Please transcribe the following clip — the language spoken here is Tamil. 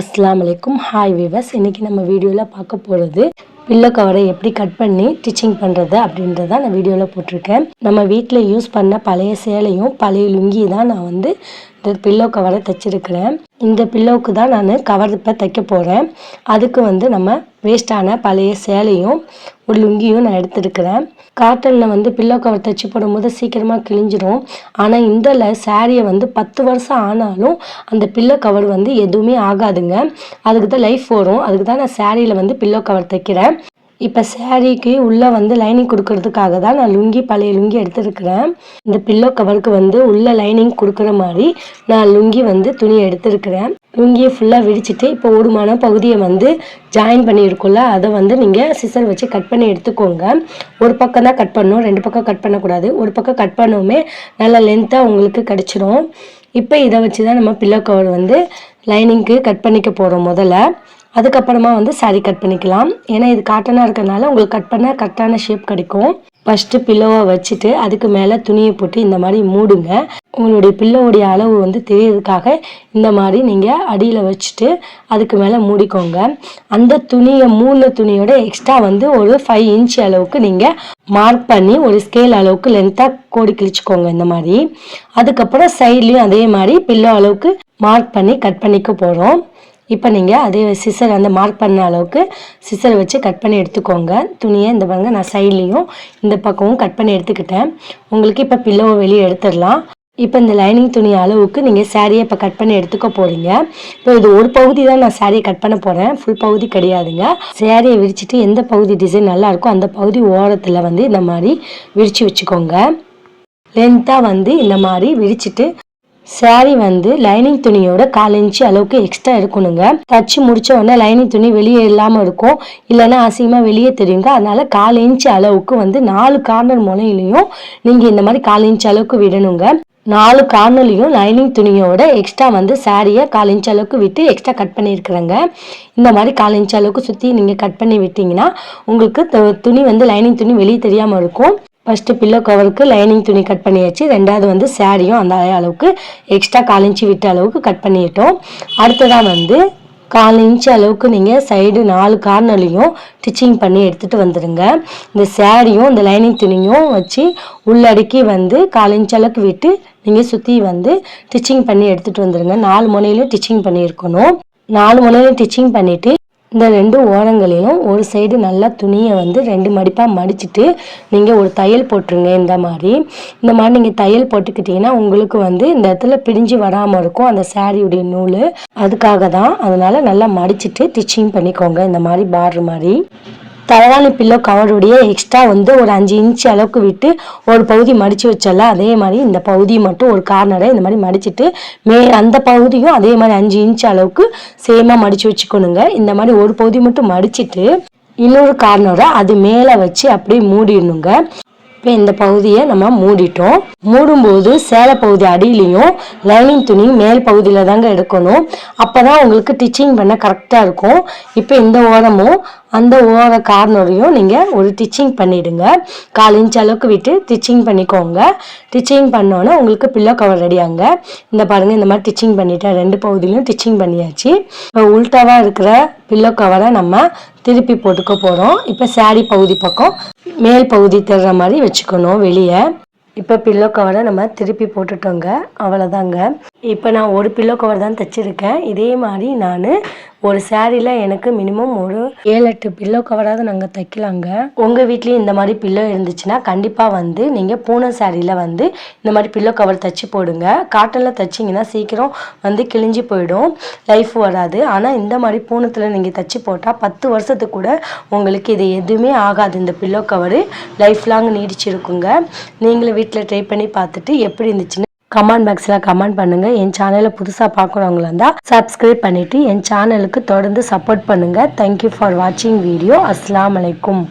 அஸ்லாம் வலைக்கும் ஹாய் விவஸ் இன்னைக்கு நம்ம வீடியோவில் பார்க்க போகிறது பில்லோ கவரை எப்படி கட் பண்ணி ஸ்டிச்சிங் பண்ணுறது அப்படின்றத நான் வீடியோவில் போட்டிருக்கேன். நம்ம வீட்டில் யூஸ் பண்ண பழைய சேலையும் பழைய லுங்கி தான் நான் வந்து இந்த பில்லோ கவரை தைச்சிருக்கிறேன். இந்த பில்லோவுக்கு தான் நான் கவர் இப்போ தைக்க போகிறேன் அதுக்கு வந்து நம்ம வேஸ்டான பழைய சேலையும் ஒரு லுங்கியும் நான் எடுத்துருக்கிறேன். காட்டனில் வந்து பில்லோ கவர் தைச்சி போடும்போது சீக்கிரமாக கிழிஞ்சிரும். ஆனால் இந்த சாரியை வந்து பத்து வருஷம் ஆனாலும் அந்த பில்லோ கவர் வந்து எதுவுமே ஆகாதுங்க. அதுக்கு தான் லைஃப் வரும் அதுக்கு தான் நான் சாரியில் வந்து பில்லோ கவர் தைக்கிறேன். இப்போ சேரீக்கு உள்ளே வந்து லைனிங் கொடுக்கறதுக்காக தான் நான் லுங்கி பழைய லுங்கி எடுத்துருக்கிறேன். இந்த பில்லோ கவருக்கு வந்து உள்ளே லைனிங் கொடுக்குற மாதிரி நான் லுங்கி வந்து துணி எடுத்துருக்கிறேன். இங்கேயே ஃபுல்லாக விரிச்சிட்டு இப்போ ஓடுமான பகுதியை வந்து ஜாயின் பண்ணியிருக்கோம்ல அதை வந்து நீங்கள் சிசர் வச்சு கட் பண்ணி எடுத்துக்கோங்க. ஒரு பக்கம் தான் கட் பண்ணணும் ரெண்டு பக்கம் கட் பண்ணக்கூடாது. ஒரு பக்கம் கட் பண்ணவுமே நல்லா லென்த்தாக உங்களுக்கு கிடச்சிரும். இப்போ இதை வச்சு தான் நம்ம பில்லோ கவர் வந்து லைனிங்க்கு கட் பண்ணிக்க போகிறோம் முதல்ல. அதுக்கப்புறமா வந்து சாரி கட் பண்ணிக்கலாம். ஏன்னா இது காட்டனாக இருக்கிறதுனால உங்களுக்கு கட் பண்ணால் கரெக்டான ஷேப் கிடைக்கும். ஃபஸ்ட்டு பில்லோவை வச்சுட்டு அதுக்கு மேலே துணியை போட்டு இந்த மாதிரி மூடுங்க. உங்களுடைய பில்லோவுடைய அளவு வந்து தெரியறதுக்காக இந்த மாதிரி நீங்கள் அடியில் வச்சுட்டு அதுக்கு மேலே மூடிக்கோங்க. அந்த துணியை மூணு துணியோட எக்ஸ்ட்ரா வந்து ஒரு ஃபைவ் இன்ச் அளவுக்கு நீங்கள் மார்க் பண்ணி ஒரு ஸ்கேல் அளவுக்கு லென்த்தாக கோடி கிழிச்சிக்கோங்க இந்த மாதிரி. அதுக்கப்புறம் சைட்லேயும் அதே மாதிரி பில்லோ அளவுக்கு மார்க் பண்ணி கட் பண்ணிக்க போகிறோம் இப்போ நீங்கள் அதே சிசர் அந்த மார்க் பண்ண அளவுக்கு சிசர் வச்சு கட் பண்ணி எடுத்துக்கோங்க. துணியை இந்த பாருங்க நான் சைட்லேயும் இந்த பக்கமும் கட் பண்ணி எடுத்துக்கிட்டேன். உங்களுக்கு இப்போ பில்லோவை வெளியே எடுத்துடலாம். இப்போ இந்த லைனிங் துணி அளவுக்கு நீங்கள் சாரியை இப்போ கட் பண்ணி எடுத்துக்க போகிறீங்க இப்போ இது ஒரு பகுதி தான் நான் சாரியை கட் பண்ண போகிறேன் ஃபுல் பகுதி கிடையாதுங்க. சாரியை விரிச்சிட்டு எந்த பகுதி டிசைன் நல்லாயிருக்கோ அந்த பகுதி ஓரத்தில் வந்து இந்த மாதிரி விரித்து வச்சுக்கோங்க. லென்த்தாக வந்து இந்த மாதிரி விரிச்சிட்டு சாரி வந்து லைனிங் துணியோட கால் இன்ச்சு அளவுக்கு எக்ஸ்ட்ரா இருக்கணுங்க தச்சு முடிச்ச உடனே லைனிங் துணி வெளியே இல்லாமல் இருக்கும். இல்லைன்னா அசிங்கமாக வெளியே தெரியுங்க. அதனால கால் இன்ச்சு அளவுக்கு வந்து நாலு கார்னர் முனையிலையும் நீங்கள் இந்த மாதிரி கால் இன்ச்சு அளவுக்கு விடணுங்க. நாலு கார்னர்லையும் லைனிங் துணியோட எக்ஸ்ட்ரா வந்து சாரியை கால் இன்ச் அளவுக்கு விட்டு எக்ஸ்ட்ரா கட் பண்ணியிருக்கிறேங்க. இந்த மாதிரி கால் இன்ச் அளவுக்கு சுற்றி நீங்கள் கட் பண்ணி விட்டீங்கன்னா உங்களுக்கு துணி வந்து லைனிங் துணி வெளியே தெரியாமல் இருக்கும். ஃபஸ்ட்டு பில்லோ கவருக்கு லைனிங் துணி கட் பண்ணியாச்சு. ரெண்டாவது வந்து சேரீயும் அந்த அளவுக்கு எக்ஸ்ட்ரா கால் இன்ச்சு விட்ட அளவுக்கு கட் பண்ணிட்டோம். அடுத்ததாக வந்து கால் இன்ச்சு அளவுக்கு நீங்கள் சைடு நாலு கார்னர்லையும் ஸ்டிச்சிங் பண்ணி எடுத்துகிட்டு வந்துடுங்க இந்த சேரீயும் இந்த லைனிங் துணியும் வச்சு உள்ளடக்கி வந்து கால் இன்ச் அளவுக்கு விட்டு நீங்கள் சுற்றி வந்து ஸ்டிச்சிங் பண்ணி எடுத்துகிட்டு வந்துடுங்க நாலு முனையிலும் ஸ்டிச்சிங் பண்ணியிருக்கணும். நாலு முனையிலும் ஸ்டிச்சிங் பண்ணிவிட்டு இந்த ரெண்டு ஓரங்களிலும் ஒரு சைடு நல்லா துணியை வந்து ரெண்டு மடிப்பாக மடிச்சுட்டு நீங்கள் ஒரு தையல் போட்டுருங்க இந்த மாதிரி. இந்த மாதிரி நீங்கள் தையல் போட்டுக்கிட்டிங்கன்னா உங்களுக்கு வந்து இந்த இடத்துல பிடிஞ்சு வராமல் இருக்கும். அந்த சாரியுடைய நூல். அதுக்காக தான் அதனால் நல்லா மடிச்சுட்டு டிச்சிங் பண்ணிக்கோங்க. இந்த மாதிரி பார்டர் மாதிரி. தலைகாணி பில்லோ கவருடைய எக்ஸ்ட்ரா வந்து ஒரு அஞ்சு இன்ச் அளவுக்கு விட்டு ஒரு பகுதி மடித்து வச்சல அதே மாதிரி இந்த பகுதி மட்டும் ஒரு கார்னரை இந்த மாதிரி மடிச்சுட்டு மே அந்த பகுதியும் அதே மாதிரி அஞ்சு இன்ச் அளவுக்கு சேமாக மடித்து வச்சுக்கணுங்க. இந்த மாதிரி ஒரு பகுதி மட்டும் மடிச்சுட்டு இன்னொரு கார்னரை அது மேலே வச்சு அப்படியே மூடிடணுங்க. இப்போ இந்த பகுதியை நம்ம மூடிட்டோம். மூடும்போது சேலை பகுதி அடியிலையும் லைனிங் துணி மேல் பகுதியில் தாங்க எடுக்கணும். அப்போ தான் உங்களுக்கு டிச்சிங் பண்ண கரெக்டாக இருக்கும். இப்போ இந்த ஓரமும் அந்த ஓர கார்னரையும் நீங்கள் ஒரு டிச்சிங் பண்ணிவிடுங்க கால் இன்ச் அளவுக்கு விட்டு டிச்சிங் பண்ணிக்கோங்க. டிச்சிங் பண்ணோன்னே உங்களுக்கு பில்லோ கவர் ரெடியாங்க இந்த பாருங்கள் இந்த மாதிரி டிச்சிங் பண்ணிட்டேன் ரெண்டு பகுதியிலும் டிச்சிங் பண்ணியாச்சு. இப்போ உள்டாவாக இருக்கிற பில்லோ கவரை நம்ம திருப்பி போட்டுக்க போகிறோம் இப்போ சாரி பகுதி பக்கம் மேல் பகுதி தர்ற மாதிரி வச்சுக்கணும் வெளியே. இப்போ பில்லோ கவரை நம்ம திருப்பி போட்டுட்டோங்க. அவ்வளோதாங்க இப்போ நான் ஒரு பில்லோ கவர் தான் தைச்சிருக்கேன். இதே மாதிரி நான் ஒரு சேரீயில் எனக்கு மினிமம் ஒரு ஏழு எட்டு பில்லோ கவராவது நாங்கள் தைக்கலாங்க. உங்கள் வீட்லேயும் இந்த மாதிரி பில்லோ இருந்துச்சுன்னா கண்டிப்பாக வந்து நீங்கள் பூனை சேரீயில் வந்து இந்த மாதிரி பில்லோ கவர் தைச்சி போடுங்க. காட்டனில் தைச்சிங்கன்னா சீக்கிரம் வந்து கிழிஞ்சு போயிடும். லைஃப் வராது. ஆனால் இந்த மாதிரி பூனத்தில் நீங்கள் தைச்சி போட்டால் பத்து வருஷத்துக்கு கூட உங்களுக்கு இது எதுவுமே ஆகாது. இந்த பில்லோ கவரு லைஃப் லாங் நீடிச்சிருக்குங்க. நீங்களும் வீட்டில் ட்ரை பண்ணி பார்த்துட்டு எப்படி இருந்துச்சுன்னு கமெண்ட் பாக்ஸில் கமெண்ட் பண்ணுங்கள் என் சேனலை புதுசாக பார்க்குறவங்களா இருந்தால் சப்ஸ்கிரைப் பண்ணிவிட்டு என் சேனலுக்கு தொடர்ந்து சப்போர்ட் பண்ணுங்கள் தேங்க்யூ ஃபார் வாட்சிங் வீடியோ அஸ்லாம் வலைக்கும்